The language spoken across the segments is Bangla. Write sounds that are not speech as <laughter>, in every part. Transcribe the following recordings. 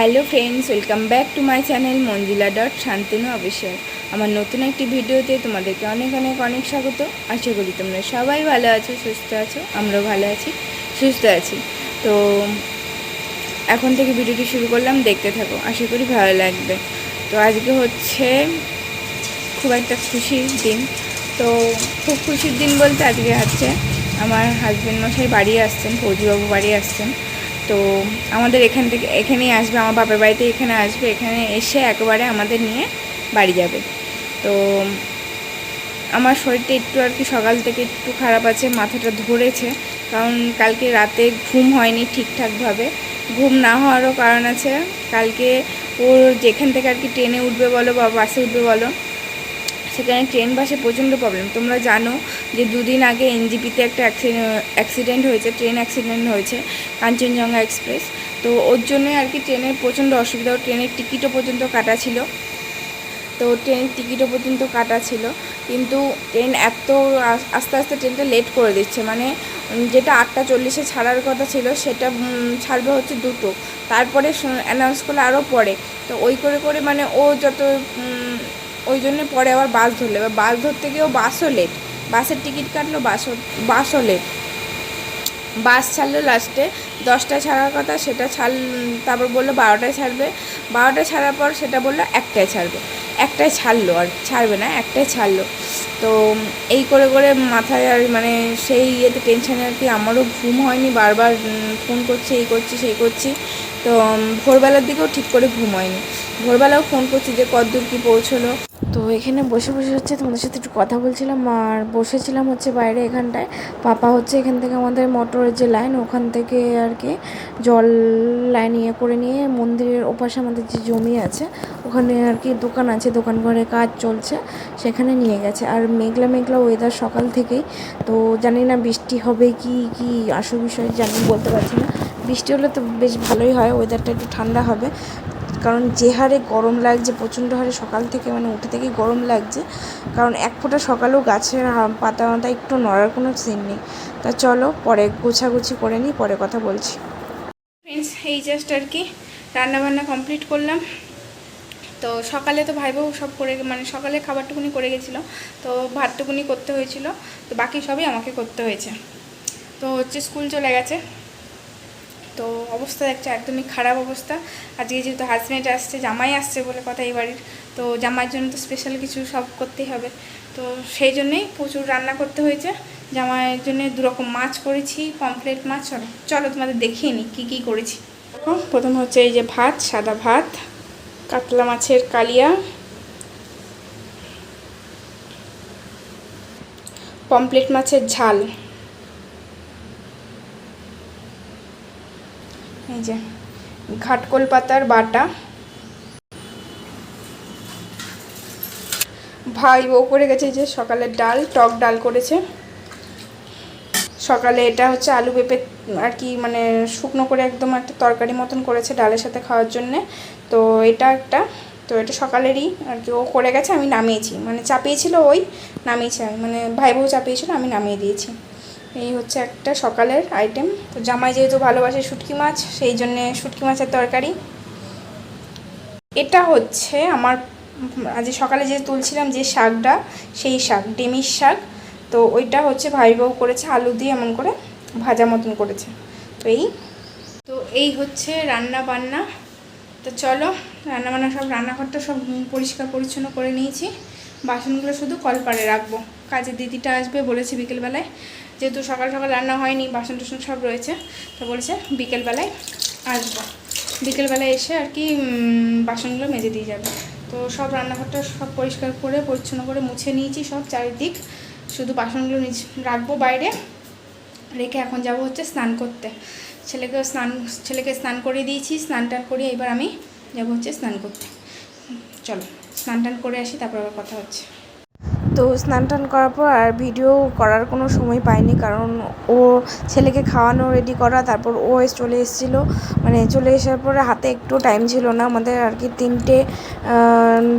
Hello friends, welcome back to my channel Manjila dot Shantanu official আমার নতুন একটি ভিডিওতে তোমাদেরকে অনেক অনেক অনেক স্বাগত। আশা করি তোমরা সবাই ভালো আছো, সুস্থ আছো, আমরাও ভালো আছি, সুস্থ আছি। তো এখন থেকে ভিডিওটি শুরু করলাম, দেখতে থাকো, আশা করি ভালো লাগবে। তো আজকে হচ্ছে খুব একটা খুশির দিন। তো খুব খুশির দিন বলতে আজকে হচ্ছে আমার হাজব্যান্ড মশাই বাড়ি আসছেন, ফৌজিবাবু বাড়ি আসছেন। তো আমাদের এখান থেকে, এখানেই আসবে, আমার বাপের বাড়িতে এখানে আসবে, এখানে এসে একেবারে আমাদের নিয়ে বাড়ি যাবে। তো আমার শরীরটা একটু আর কি সকাল থেকে একটু খারাপ আছে, মাথাটা ধরেছে, কারণ কালকে রাতে ঘুম হয়নি ঠিকঠাকভাবে। ঘুম না হওয়ারও কারণ আছে, কালকে ওর যেখান থেকে আর কি ট্রেনে উঠবে বলো বা বাসে উঠবে বলো সেখানে ট্রেন, বাসে প্রচণ্ড প্রবলেম তোমরা জানো যে দুদিন আগে এনজিপিতে একটা অ্যাক্সিডেন্ট হয়েছে ট্রেন অ্যাক্সিডেন্ট হয়েছে, কাঞ্চনজঙ্ঘা এক্সপ্রেস তো ওর জন্যই আর কি ট্রেনের প্রচণ্ড অসুবিধা। ট্রেনের টিকিটও পর্যন্ত কাটা ছিল। তো ট্রেনের টিকিটও পর্যন্ত কাটা ছিল। কিন্তু ট্রেন এত আস্তে আস্তে ট্রেনটা লেট করে দিচ্ছে। মানে যেটা আটটা চল্লিশে ছাড়ার কথা ছিল, সেটা ছাড়বে হচ্ছে দুটো। তারপরে অ্যানাউন্স করলে আরও পরে। তো ওই করে করে মানে ও যত ওই জন্য পরে আবার বাস ধরলো। এবার বাস ধরতে গিয়েও বাসও লেট বাসের টিকিট কাটলো, বাসও বাসও লেট বাস ছাড়লো লাস্টে দশটায় ছাড়ার কথা সেটা ছাড়, তারপর বলল বারোটায় ছাড়বে। বারোটায় ছাড়ার পর সেটা বলল একটায় ছাড়বে। একটায় ছাড়লো আর, ছাড়বে না একটাই ছাড়লো। তো এই করে করে মাথায় আর মানে সেই ইয়েতে টেনশানে আর কি আমারও ঘুম হয়নি, বারবার ফোন করছি, এই করছি, সেই করছি। তো ভোরবেলার দিকেও ঠিক করে ঘুম হয়নি। ভোরবেলাও ফোন করছি যে কতদূর কী পৌঁছলো। তো এখানে বসে বসে হচ্ছে তোমাদের সাথে একটু কথা বলছিলাম আর বসেছিলাম হচ্ছে বাইরে এখানটায়। পাপা হচ্ছে এখান থেকে আমাদের মোটরের যে লাইন, ওখান থেকে আর কি জল লাইন ইয়ে করে নিয়ে মন্দিরের ওপাশে আমাদের যে জমি আছে, ওখানে আর কি দোকান আছে, দোকান ঘরে কাজ চলছে, সেখানে নিয়ে গেছে। আর মেঘলা মেঘলা ওয়েদার সকাল থেকেই, তো জানি না বৃষ্টি হবে কি কি আসল বিষয় জানি, বলতে পারছি না। বৃষ্টি হলে তো বেশ ভালোই হয় ওয়েদারটা একটু ঠান্ডা হবে। কারণ যে হারে গরম লাগছে, প্রচণ্ড হারে সকাল থেকে মানে উঠে থেকেই গরম লাগছে, কারণ এক ফোঁটা সকালেও গাছের পাতা মাতা একটু নড়ার কোনো সিন নেই। তা চলো পরে গোছাগুছি করে নিই, পরে কথা বলছি। ফ্রেন্ডস এই জাস্ট আর কি, রান্নাবান্না কমপ্লিট করলাম। তো সকালে তো ভাই বউ সব করে মানে সকালে খাবারটুকুনি করে গেছিল, তো ভাতটুকুনি করতে হয়েছিল, তো বাকি সবই আমাকে করতে হয়েছে। তো হচ্ছে স্কুল চলে গেছে তো অবস্থা দেখছে একদমই খারাপ অবস্থা। আজকে যেহেতু হাজব্যান্ড আসছে, জামাই আসছে বলে কথা এই বাড়ির, তো জামাইয়ের জন্য তো স্পেশাল কিছু সব করতেই হবে। তো সেই জন্যেই প্রচুর রান্না করতে হয়েছে। জামাইয়ের জন্য দুরকম মাছ করেছি পমফ্লেট মাছ, চলো চলো তোমাদের দেখিয়ে নিই কী কী করেছি। প্রথম হচ্ছে এই যে ভাত, সাদা ভাত, কাতলা মাছের কালিয়া পমপ্লেট মাছের ঝাল। এই যে ঘাটকোল পাতার বাটা। ভাই বউ করে গেছে যে, সকালে ডাল, টক ডাল করেছে। সকালে এটা হচ্ছে আলু পেঁপে আর কি মানে শুকনো করে একদম একটা তরকারি মতন করেছে ডালের সাথে খাওয়ার জন্যে। তো এটা একটা, তো এটা সকালেরই আর কি। ও করে গেছে, আমি নামিয়েছি। মানে চাপিয়েছিল ওই, নামিয়েছি। আমি মানে ভাই বউ চাপিয়েছিল, আমি নামিয়ে দিয়েছি। এই হচ্ছে একটা সকালের আইটেম তো জামাই যেহেতু ভালোবাসে শুটকি মাছ, সেই জন্যে শুটকি মাছের তরকারি। এটা হচ্ছে আমার, আজ সকালে যে তুলছিলাম যে শাকটা, সেই শাক, ডেমির শাক। তো ওইটা হচ্ছে ভাই বউ করেছে, আলু দিয়ে এমন করে ভাজা মতন করেছে। তো এই তো এই হচ্ছে রান্না বান্না। তো চলো, রান্না বান্না সব রান্নাঘরটা সব পরিষ্কার পরিচ্ছন্ন করে নিয়েছি। বাসনগুলো শুধু কলপারে রাখব। কাজের দিদিটা আসবে বলেছে বিকেলবেলায়। যেহেতু সকাল সকাল রান্না হয়নি, বাসন টাসন সব রয়েছে, তো বলেছে বিকেলবেলায় আসব। বিকেলবেলায় এসে আর কি বাসনগুলো মেজে দিয়ে যাবে। তো সব রান্নাঘরটা সব পরিষ্কার করে, পরিচ্ছন্ন করে মুছে নিয়েছি সব চারিদিক। শুধু বাসনগুলো নিচ, রাখব বাইরে, রেখে এখন যাব হচ্ছে স্নান করতে। ছেলেকে স্নান ছেলেকে স্নান করে দিয়েছি, স্নান টান করিয়ে এবার আমি যাব হচ্ছে স্নান করতে। চলো, স্নান টান করে আসি, তারপর আবার কথা হচ্ছে। তো স্নান টান করার পর আর ভিডিও করার কোনো সময় পাইনি কারণ ও ছেলেকে খাওয়ানো রেডি করা, তারপর ও চলে এসেছিল। মানে চলে আসার পরে হাতে একটু টাইম ছিল না, আমাদের আর কি তিনটে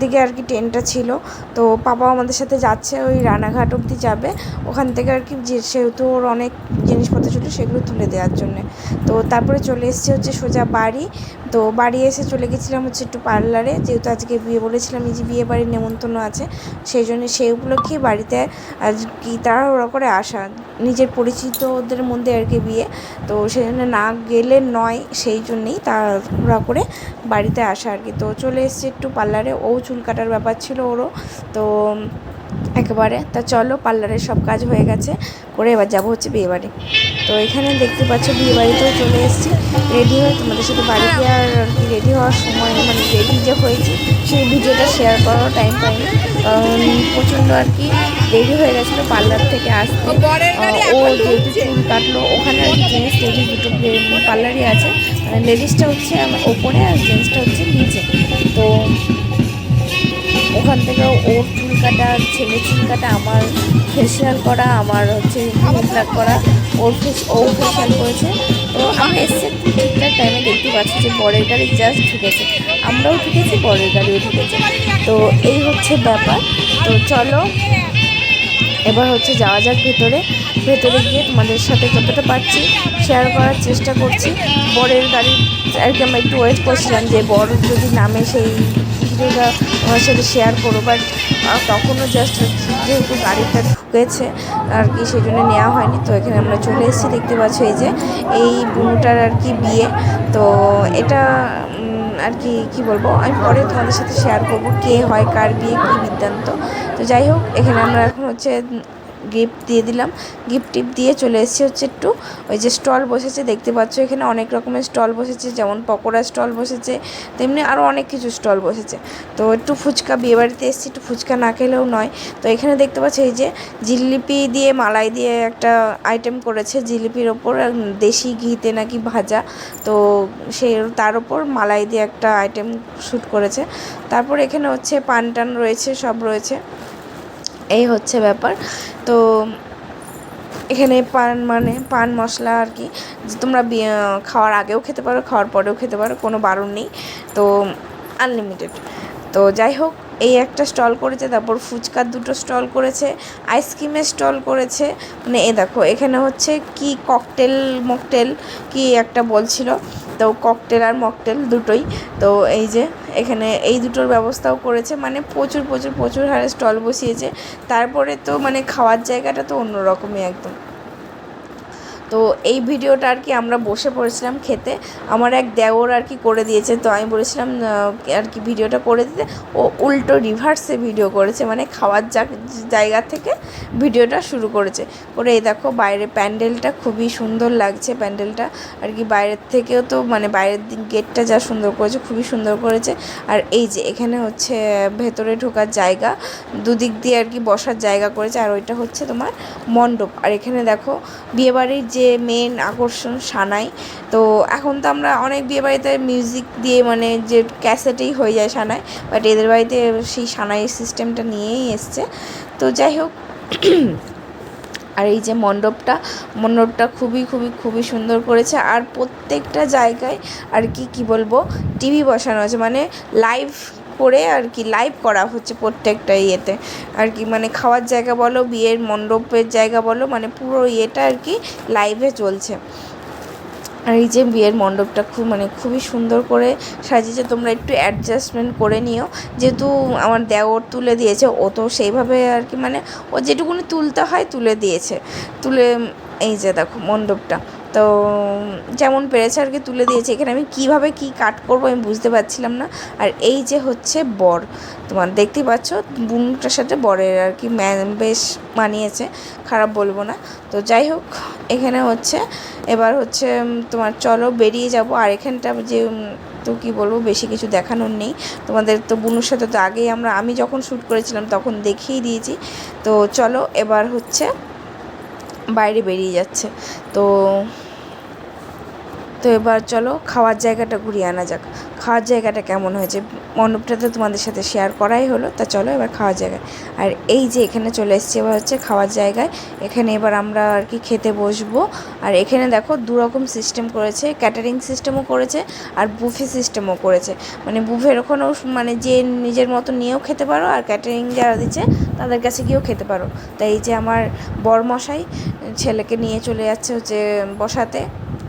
দিকে আর কি ট্রেনটা ছিল। তো পাপাও আমাদের সাথে যাচ্ছে, ওই রানাঘাট অবধি যাবে। ওখান থেকে আর কি সেহেতু ওর অনেক জিনিসপত্র ছিল সেগুলো তুলে দেওয়ার জন্যে। তো তারপরে চলে এসেছি হচ্ছে সোজা বাড়ি। তো বাড়ি এসে চলে গেছিলাম হচ্ছে একটু পার্লারে যেহেতু আজকে বিয়ে বলেছিলাম, এই যে বিয়ে বাড়ির নেমন্তন্ন আছে, সেই জন্য সেই উপলক্ষেই বাড়িতে আজ কি তাড়াহুড়ো করে আসা? নিজের পরিচিতদের মধ্যে আর কি বিয়ে। তো সেজন্য না গেলে নয়, সেই জন্যেই তাড়াহুড়া করে বাড়িতে আসা আর কি। তো চলে এসছে একটু পার্লারে। ও চুল কাটার ব্যাপার ছিল ওরও। তো একেবারে। তা চলো পার্লারের সব কাজ হয়ে গেছে। করে এবার যাব হচ্ছে বিয়েবাড়ি। তো এখানে দেখতে পাচ্ছ বিয়েবাড়িতেও চলে এসেছি। রেডি হয়ে তোমাদের সাথে বাড়ি গিয়ে আর কি রেডি হওয়ার সময় মানে রেডি যে হয়েছি সেই ভিডিওটা শেয়ার করার টাইম পাইনি। প্রচণ্ড আর কি দেরি হয়ে গেছিল পার্লার থেকে আসতে। ও যেহেতু চুল কাটলো ওখানে আর কি জেন্টস লেডিস দুটো পার্লারই আছে। মানে লেডিসটা হচ্ছে আমার ওপরে আর জেন্টসটা হচ্ছে নিচে। তো ওখান থেকে ওর চুল কাটা ছেলে চুল কাটা আমার ফেসিয়াল করা, আমার হচ্ছে প্লাক করা, ওর ফেস ও ফেসিয়াল করেছে। তো আমি এসছে ঠিকঠাক টাইমে দেখতে পাচ্ছি যে বরের গাড়ি জাস্ট ঢুকেছে আমরাও ঢুকেছি বরের গাড়িও ঢুকেছে তো এই হচ্ছে ব্যাপার। তো চলো, এবার হচ্ছে যাওয়া যাক ভেতরে। ভেতরে গিয়ে তোমাদের সাথে যতটা পারছি শেয়ার করার চেষ্টা করছি। বরের গাড়ি আর কি আমরা একটু ওয়েট করছিলাম যে বর যদি নামে সেই ভিডিওটা আমার সাথে শেয়ার করো বাট তখনও জাস্ট যেহেতু গাড়িটা ঢুকেছে, আর কি সেই জন্য নেওয়া হয়নি, তো এখানে আমরা চলে এসেছি, দেখতে পাচ্ছি এই যে এই বুনুটার আর কি বিয়ে। তো এটা আর কি কি বলব, আমি পরে তোমাদের সাথে শেয়ার করব কে হয়, কার বিয়ে, কী বৃত্তান্ত। তো যাই হোক, এখানে আমরা এখন হচ্ছে গিফট দিয়ে দিলাম। গিফট টিপ দিয়ে চলে এসেছি হচ্ছে একটু, ওই যে স্টল বসেছে, দেখতে পাচ্ছ এখানে অনেক রকমের স্টল বসেছে, যেমন পকোড়া স্টল বসেছে, তেমনি আরও অনেক কিছু স্টল বসেছে। তো একটু ফুচকা, বিয়েবাড়িতে এসেছি, একটু ফুচকা না খেলেও নয়। তো এখানে দেখতে পাচ্ছ এই যে জিলিপি দিয়ে, মালাই দিয়ে একটা আইটেম করেছে, জিলিপির ওপর দেশি ঘিতে নাকি ভাজা। তো সেই তার ওপর মালাই দিয়ে একটা আইটেম শ্যুট করেছে। তারপর এখানে হচ্ছে পান টান রয়েছে, সব রয়েছে। এই হচ্ছে ব্যাপার। তো এখানে পান মানে পান মশলা আর কি, তোমরা খাওয়ার আগেও খেতে পারো, খাওয়ার পরেও খেতে পারো, কোনো বারণ নেই। তো আনলিমিটেড তো যাই হোক, এই একটা স্টল করেছে, তারপর ফুচকার দুটো স্টল করেছে, আইসক্রিমের স্টল করেছে। মানে এ দেখো, এখানে হচ্ছে কি ককটেল মকটেল কি একটা বলছিল। তো ককটেল আর মকটেল দুটোই। তো এই যে, এখানে এই দুটোর ব্যবস্থাও করেছে। মানে প্রচুর প্রচুর প্রচুর হারে স্টল বসিয়েছে। তারপরে তো মানে খাওয়ার জায়গাটা তো অন্যরকমই একদম। তো এই ভিডিওটা আর কি আমরা বসে পড়েছিলাম খেতে। আমার এক দেওর আর কি করে দিয়েছে, তো আমি বলেছিলাম আর কি ভিডিওটা করে দিতে। ও উল্টো রিভার্সে ভিডিও করেছে মানে খাওয়ার জায়গা থেকে ভিডিওটা শুরু করেছে। করে এই দেখো বাইরে প্যান্ডেলটা খুবই সুন্দর লাগছে, প্যান্ডেলটা আর কি বাইরের থেকেও তো মানে বাইরের গেটটা যা সুন্দর করেছে, খুবই সুন্দর করেছে। আর এই যে এখানে হচ্ছে ভেতরে ঢোকার জায়গা, দুদিক দিয়ে আর কি বসার জায়গা করেছে। আর ওইটা হচ্ছে তোমার মণ্ডপ। আর এখানে দেখো বিয়েবাড়ির যে মেন আকর্ষণ সানাই। তো এখন তো আমরা অনেক বিয়েবাড়িতে মিউজিক দিয়ে মানে যে ক্যাসেটেই হয়ে যায় সানাই বাট এদের বাড়িতে সেই সানাই সিস্টেমটা নিয়েই এসছে। তো যাই হোক, <clears throat> আর এই যে মণ্ডপটা মণ্ডপটা খুবই খুবই খুবই সুন্দর করেছে। আর প্রত্যেকটা জায়গায় আর কি কি বলব টিভি বসানো আছে। মানে লাইভ করে আর কি লাইভ করা হচ্ছে প্রত্যেকটা ইয়েতে। আর কি মানে খাওয়ার জায়গা বলো, বিয়ের মণ্ডপের জায়গা বলো মানে পুরো ইয়েটা আর কি লাইভে চলছে। আর এই যে বিয়ের মণ্ডপটা খুব মানে খুবই সুন্দর করে সাজিয়েছে, তোমরা একটু অ্যাডজাস্টমেন্ট করে নিও। যেহেতু আমার দেওর তুলে দিয়েছে, ও তো সেইভাবে আর কি মানে ও যেটুকুনি তুলতে হয় তুলে দিয়েছে। তুলে, এই যে দেখো মণ্ডপটা। তো যেমন পেরেছে আর কি তুলে দিয়েছে, এখানে আমি কীভাবে কি কাট করব আমি বুঝতে পারছিলাম না। আর এই যে হচ্ছে বর, তোমার দেখতেই পাচ্ছ বুনটার সাথে বরের আর কি বেশ মানিয়েছে, খারাপ বলব না। তো যাই হোক, এখানে হচ্ছে, এবার হচ্ছে তোমার চলো বেরিয়ে যাব। আর এখানটা যে তো কি বলব, বেশি কিছু দেখানোর নেই। তোমাদের তো বুনুর সাথে তো আগেই আমরা, আমি যখন শ্যুট করেছিলাম তখন দেখিয়ে দিয়েছি। তো চলো, এবার হচ্ছে বাইরে বেরিয়ে যাচ্ছে। তো তো এবার চলো খাওয়ার জায়গাটা ঘুরিয়ে আনা যাক। খাওয়ার জায়গাটা কেমন হয়েছে? মণ্ডপটা তো তোমাদের সাথে শেয়ার করাই হলো, তা চলো এবার খাওয়ার জায়গায়। আর এই যে এখানে চলে এসেছি এবার হচ্ছে খাওয়ার জায়গায়। এখানে এবার আমরা আর কি খেতে বসবো। আর এখানে দেখো দু রকম সিস্টেম করেছে ক্যাটারিং সিস্টেমও করেছে, আর বুফে সিস্টেমও করেছে। মানে বুফের ওখানেও মানে যে নিজের মতো নিয়েও খেতে পারো, আর ক্যাটারিং যারা দিচ্ছে তাদের কাছে গিয়েও খেতে পারো। তাই এই যে আমার বরমশাই ছেলেকে নিয়ে চলে যাচ্ছে হচ্ছে বসাতে।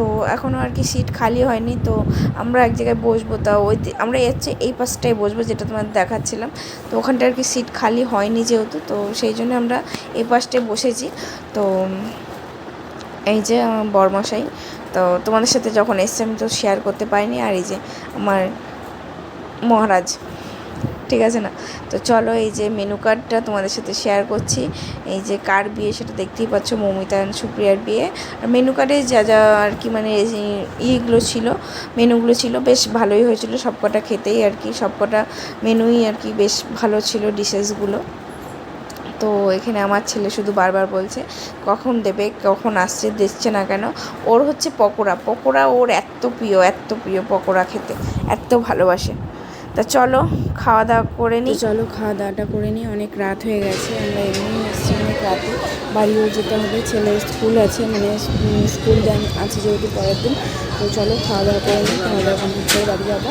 তো এখনও আর কি সিট খালি হয়নি, তো আমরা এক জায়গায় বসবো। তা ওই আমরা হচ্ছে এই পাশটায় বসবো যেটা তোমাদের দেখাচ্ছিলাম। তো ওখানটা আর কি সিট খালি হয়নি যেহেতু, তো সেই জন্য আমরা এই পাশটায় বসেছি। তো এই যে বরমশাই, তো তোমাদের সাথে যখন এসছে আমি তো শেয়ার করতে পারিনি। আর এই যে আমার মহারাজ। ঠিক আছে না? তো চলো এই যে মেনু কার্ডটা তোমাদের সাথে শেয়ার করছি। এই যে কার বিয়ে সেটা দেখতেই পাচ্ছ, মৌমিতা and সুপ্রিয়ার বিয়ে। আর মেনু কার্ডে যা যা আর কি মানে ইয়েগুলো ছিল মেনুগুলো ছিল বেশ ভালোই হয়েছিল। সবকটা খেতেই আর কি, সবকটা মেনুই আর কি বেশ ভালো ছিল ডিশেসগুলো তো এখানে আমার ছেলে শুধু বারবার বলছে, কখন দেবে, কখন আসছে, দিচ্ছে না কেন? ওর হচ্ছে পকোড়া। পকোড়া ওর এত প্রিয় এত প্রিয় পকোড়া খেতে, এত ভালোবাসে। তা চলো খাওয়া দাওয়া করে নিই। চলো খাওয়া দাওয়াটা করে নিই। অনেক রাত হয়ে গেছে আমরা এমনি এসেছি অনেক রাতে। বাড়িও যেতে হবে ছেলের স্কুল আছে মানে স্কুল যান আছে যেহেতু পরের দিন। তো চলো খাওয়া দাওয়া করে নিই খাওয়া দাওয়া কমপ্লিট করে বাড়ি যাব।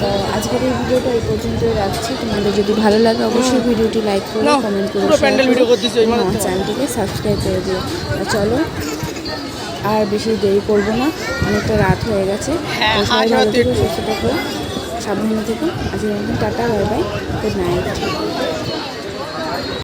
তো আজকের এই ভিডিওটা এই পর্যন্তই রাখছি। তোমাদের যদি ভালো লাগে অবশ্যই ভিডিওটি লাইক করো কমেন্ট করো আমার চ্যানেলটিকে সাবস্ক্রাইব করে দিও। চলো আর বেশি দেরি করব না অনেকটা রাত হয়ে গেছে। হ্যাঁ, সবাই ভালো থেকো সুস্থ থেকো। সাবধানে থেকে। মতন tata bye bye good night.